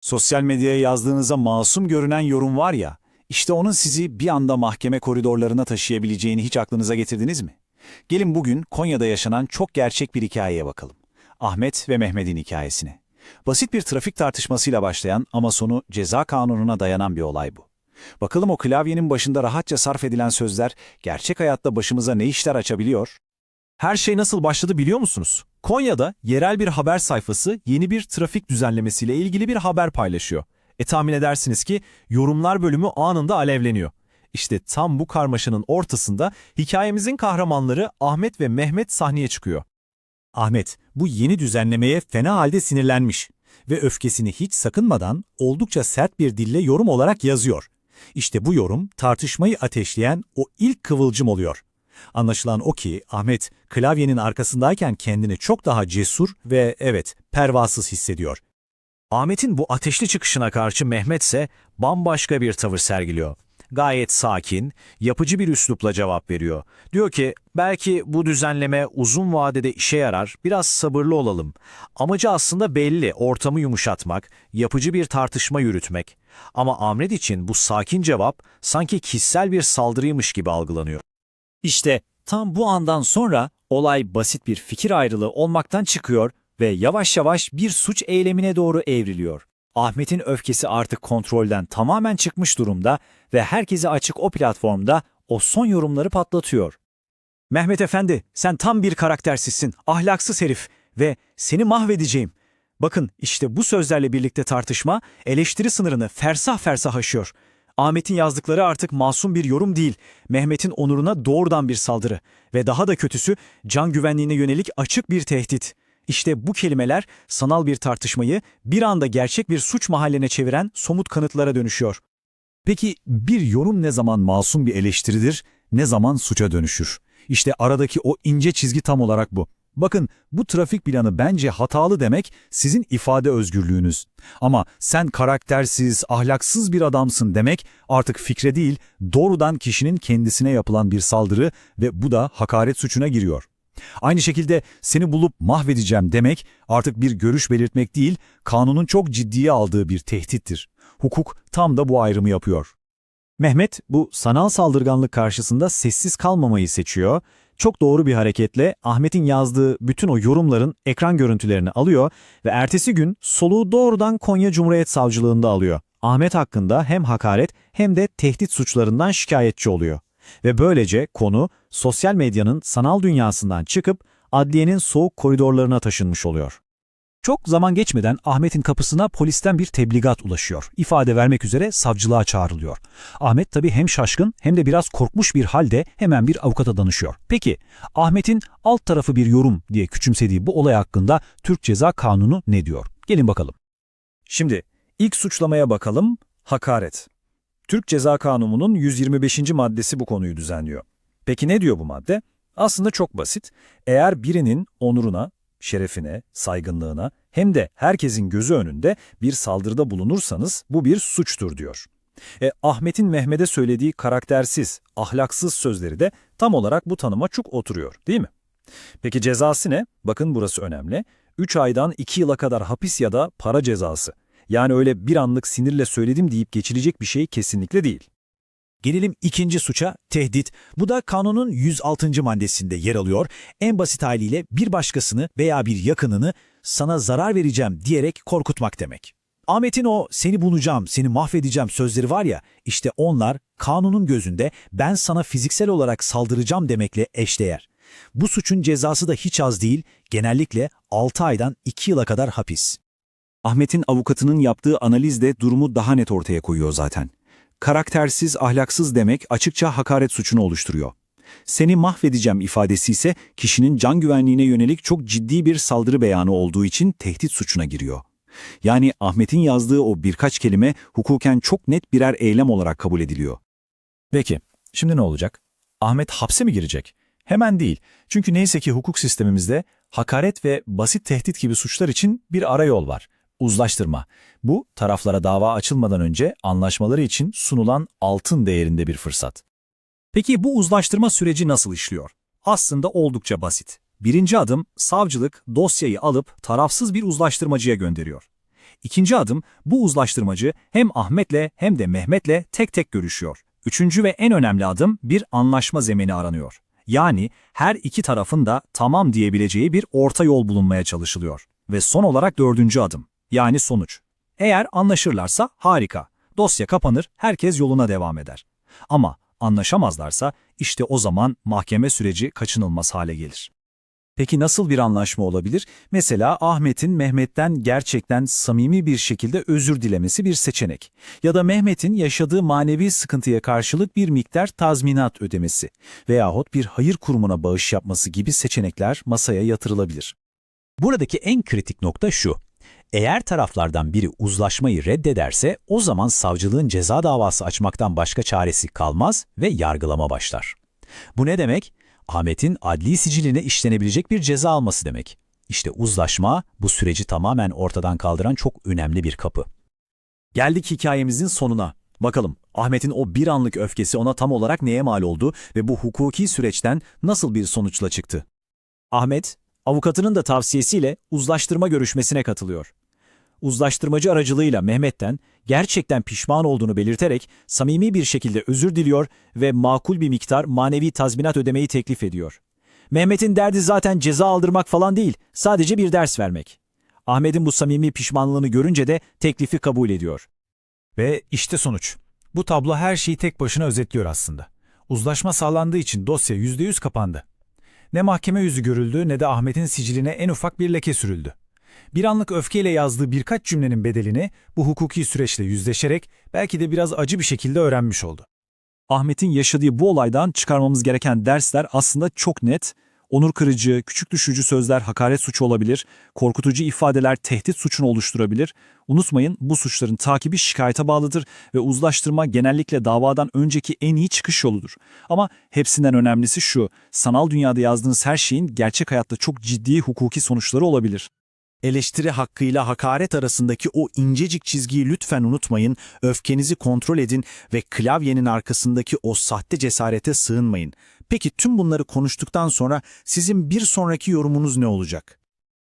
Sosyal medyaya yazdığınızda masum görünen yorum var ya, işte onun sizi bir anda mahkeme koridorlarına taşıyabileceğini hiç aklınıza getirdiniz mi? Gelin bugün Konya'da yaşanan çok gerçek bir hikayeye bakalım. Ahmet ve Mehmet'in hikayesine. Basit bir trafik tartışmasıyla başlayan ama sonu ceza kanununa dayanan bir olay bu. Bakalım o klavyenin başında rahatça sarf edilen sözler gerçek hayatta başımıza ne işler açabiliyor? Her şey nasıl başladı biliyor musunuz? Konya'da yerel bir haber sayfası yeni bir trafik düzenlemesiyle ilgili bir haber paylaşıyor. E tahmin edersiniz ki yorumlar bölümü anında alevleniyor. İşte tam bu karmaşanın ortasında hikayemizin kahramanları Ahmet ve Mehmet sahneye çıkıyor. Ahmet bu yeni düzenlemeye fena halde sinirlenmiş ve öfkesini hiç sakınmadan oldukça sert bir dille yorum olarak yazıyor. İşte bu yorum tartışmayı ateşleyen o ilk kıvılcım oluyor. Anlaşılan o ki Ahmet klavyenin arkasındayken kendini çok daha cesur ve evet pervasız hissediyor. Ahmet'in bu ateşli çıkışına karşı Mehmet ise bambaşka bir tavır sergiliyor. Gayet sakin, yapıcı bir üslupla cevap veriyor. Diyor ki, belki bu düzenleme uzun vadede işe yarar, biraz sabırlı olalım. Amacı aslında belli, ortamı yumuşatmak, yapıcı bir tartışma yürütmek. Ama Ahmet için bu sakin cevap sanki kişisel bir saldırıymış gibi algılanıyor. İşte tam bu andan sonra olay basit bir fikir ayrılığı olmaktan çıkıyor ve yavaş yavaş bir suç eylemine doğru evriliyor. Ahmet'in öfkesi artık kontrolden tamamen çıkmış durumda ve herkese açık o platformda o son yorumları patlatıyor. Mehmet Efendi, sen tam bir karaktersizsin, ahlaksız herif ve seni mahvedeceğim. Bakın işte bu sözlerle birlikte tartışma eleştiri sınırını fersah fersah aşıyor. Ahmet'in yazdıkları artık masum bir yorum değil, Mehmet'in onuruna doğrudan bir saldırı ve daha da kötüsü can güvenliğine yönelik açık bir tehdit. İşte bu kelimeler sanal bir tartışmayı bir anda gerçek bir suç mahalline çeviren somut kanıtlara dönüşüyor. Peki bir yorum ne zaman masum bir eleştiridir, ne zaman suça dönüşür? İşte aradaki o ince çizgi tam olarak bu. Bakın bu trafik planı bence hatalı demek sizin ifade özgürlüğünüz. Ama sen karaktersiz, ahlaksız bir adamsın demek artık fikre değil doğrudan kişinin kendisine yapılan bir saldırı ve bu da hakaret suçuna giriyor. Aynı şekilde seni bulup mahvedeceğim demek artık bir görüş belirtmek değil, kanunun çok ciddiye aldığı bir tehdittir. Hukuk tam da bu ayrımı yapıyor. Mehmet bu sanal saldırganlık karşısında sessiz kalmamayı seçiyor. Çok doğru bir hareketle Ahmet'in yazdığı bütün o yorumların ekran görüntülerini alıyor ve ertesi gün soluğu doğrudan Konya Cumhuriyet Savcılığında alıyor. Ahmet hakkında hem hakaret hem de tehdit suçlarından şikayetçi oluyor. Ve böylece konu sosyal medyanın sanal dünyasından çıkıp adliyenin soğuk koridorlarına taşınmış oluyor. Çok zaman geçmeden Ahmet'in kapısına polisten bir tebligat ulaşıyor. İfade vermek üzere savcılığa çağrılıyor. Ahmet tabii hem şaşkın hem de biraz korkmuş bir halde hemen bir avukata danışıyor. Peki Ahmet'in alt tarafı bir yorum diye küçümsediği bu olay hakkında Türk Ceza Kanunu ne diyor? Gelin bakalım. Şimdi ilk suçlamaya bakalım hakaret. Türk Ceza Kanunu'nun 125. maddesi bu konuyu düzenliyor. Peki ne diyor bu madde? Aslında çok basit. Eğer birinin onuruna, şerefine, saygınlığına hem de herkesin gözü önünde bir saldırıda bulunursanız bu bir suçtur diyor. E, Ahmet'in Mehmet'e söylediği karaktersiz, ahlaksız sözleri de tam olarak bu tanıma çok oturuyor değil mi? Peki cezası ne? Bakın burası önemli. 3 aydan 2 yıla kadar hapis ya da para cezası. Yani öyle bir anlık sinirle söyledim deyip geçilecek bir şey kesinlikle değil. Gelelim ikinci suça, tehdit. Bu da kanunun 106. maddesinde yer alıyor. En basit haliyle bir başkasını veya bir yakınını sana zarar vereceğim diyerek korkutmak demek. Ahmet'in o seni bulacağım, seni mahvedeceğim sözleri var ya, işte onlar kanunun gözünde ben sana fiziksel olarak saldıracağım demekle eşdeğer. Bu suçun cezası da hiç az değil, genellikle 6 aydan 2 yıla kadar hapis. Ahmet'in avukatının yaptığı analiz de durumu daha net ortaya koyuyor zaten. Karaktersiz, ahlaksız demek açıkça hakaret suçunu oluşturuyor. Seni mahvedeceğim ifadesi ise kişinin can güvenliğine yönelik çok ciddi bir saldırı beyanı olduğu için tehdit suçuna giriyor. Yani Ahmet'in yazdığı o birkaç kelime hukuken çok net birer eylem olarak kabul ediliyor. Peki, şimdi ne olacak? Ahmet hapse mi girecek? Hemen değil. Çünkü neyse ki hukuk sistemimizde hakaret ve basit tehdit gibi suçlar için bir arayol var. Uzlaştırma. Bu, taraflara dava açılmadan önce anlaşmaları için sunulan altın değerinde bir fırsat. Peki bu uzlaştırma süreci nasıl işliyor? Aslında oldukça basit. Birinci adım, savcılık dosyayı alıp tarafsız bir uzlaştırmacıya gönderiyor. İkinci adım bu uzlaştırmacı hem Ahmet'le hem de Mehmet'le tek tek görüşüyor. Üçüncü ve en önemli adım bir anlaşma zemini aranıyor. Yani her iki tarafın da tamam diyebileceği bir orta yol bulunmaya çalışılıyor. Ve son olarak dördüncü adım yani sonuç. Eğer anlaşırlarsa harika. Dosya kapanır, herkes yoluna devam eder. Ama anlaşamazlarsa işte o zaman mahkeme süreci kaçınılmaz hale gelir. Peki nasıl bir anlaşma olabilir? Mesela Ahmet'in Mehmet'ten gerçekten samimi bir şekilde özür dilemesi bir seçenek. Ya da Mehmet'in yaşadığı manevi sıkıntıya karşılık bir miktar tazminat ödemesi veyahut bir hayır kurumuna bağış yapması gibi seçenekler masaya yatırılabilir. Buradaki en kritik nokta şu. Eğer taraflardan biri uzlaşmayı reddederse o zaman savcılığın ceza davası açmaktan başka çaresi kalmaz ve yargılama başlar. Bu ne demek? Ahmet'in adli siciline işlenebilecek bir ceza alması demek. İşte uzlaşma bu süreci tamamen ortadan kaldıran çok önemli bir kapı. Geldik hikayemizin sonuna. Bakalım Ahmet'in o bir anlık öfkesi ona tam olarak neye mal oldu ve bu hukuki süreçten nasıl bir sonuçla çıktı? Ahmet, avukatının da tavsiyesiyle uzlaştırma görüşmesine katılıyor. Uzlaştırmacı aracılığıyla Mehmet'ten gerçekten pişman olduğunu belirterek samimi bir şekilde özür diliyor ve makul bir miktar manevi tazminat ödemeyi teklif ediyor. Mehmet'in derdi zaten ceza aldırmak falan değil, sadece bir ders vermek. Ahmet'in bu samimi pişmanlığını görünce de teklifi kabul ediyor. Ve işte sonuç. Bu tablo her şeyi tek başına özetliyor aslında. Uzlaşma sağlandığı için dosya %100 kapandı. Ne mahkeme yüzü görüldü ne de Ahmet'in siciline en ufak bir leke sürüldü. Bir anlık öfkeyle yazdığı birkaç cümlenin bedelini bu hukuki süreçle yüzleşerek belki de biraz acı bir şekilde öğrenmiş oldu. Ahmet'in yaşadığı bu olaydan çıkarmamız gereken dersler aslında çok net. Onur kırıcı, küçük düşürücü sözler hakaret suçu olabilir, korkutucu ifadeler tehdit suçunu oluşturabilir. Unutmayın bu suçların takibi şikayete bağlıdır ve uzlaştırma genellikle davadan önceki en iyi çıkış yoludur. Ama hepsinden önemlisi şu, sanal dünyada yazdığınız her şeyin gerçek hayatta çok ciddi hukuki sonuçları olabilir. Eleştiri hakkıyla hakaret arasındaki o incecik çizgiyi lütfen unutmayın, öfkenizi kontrol edin ve klavyenin arkasındaki o sahte cesarete sığınmayın. Peki tüm bunları konuştuktan sonra sizin bir sonraki yorumunuz ne olacak?